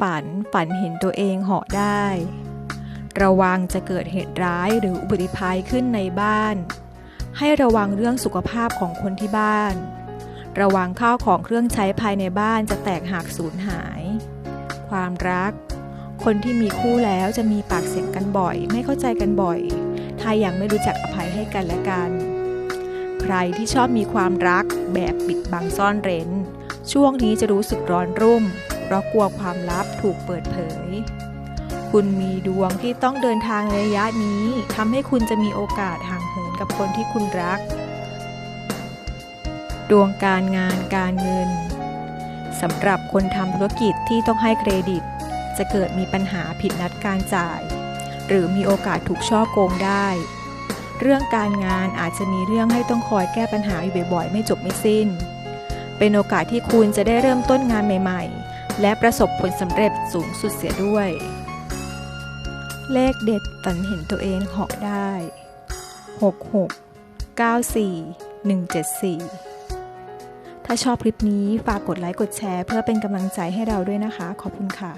ฝันฝันเห็นตัวเองเหาะได้ ระวังจะเกิดเหตุร้ายหรืออุบัติภัยขึ้นในบ้าน ให้ระวังเรื่องสุขภาพของคนที่บ้าน ระวังข้าวของเครื่องใช้ภายในบ้านจะแตกหักสูญหาย ความรัก คนที่มีคู่แล้วจะมีปากเสียงกันบ่อย ไม่เข้าใจกันบ่อย ถ้ายังไม่รู้จักอภัยให้กันและกัน ใครที่ชอบมีความรักแบบปิดบังซ่อนเร้น ช่วงนี้จะรู้สึกร้อนรุ่ม ราะกลัวความลับถูกเปิดเผย คุณมีดวงที่ต้องเดินทางระยะนี้ทำให้คุณจะมีโอกาสห่างเหินกับคนที่คุณรัก ดวงการงานการเงินสำหรับคนทำธุรกิจที่ต้องให้เครดิต จะเกิดมีปัญหาผิดนัดการจ่าย หรือมีโอกาสถูกช่อโกงได้ เรื่องการงานอาจจะมีเรื่องให้ต้องคอยแก้ปัญหาอยู่บ่อยๆ ไม่จบไม่สิ้น เป็นโอกาสที่คุณจะได้เริ่มต้นงานใหม่ๆ และประสบผลสำเร็จสูงสุดเสียด้วย เลขเด็ดฝันเห็นตัวเองเหาะได้ 66 94 174 ถ้าชอบคลิปนี้ฝากกดไลค์กดแชร์ เพื่อเป็นกำลังใจให้เราด้วยนะคะ ขอบคุณค่ะ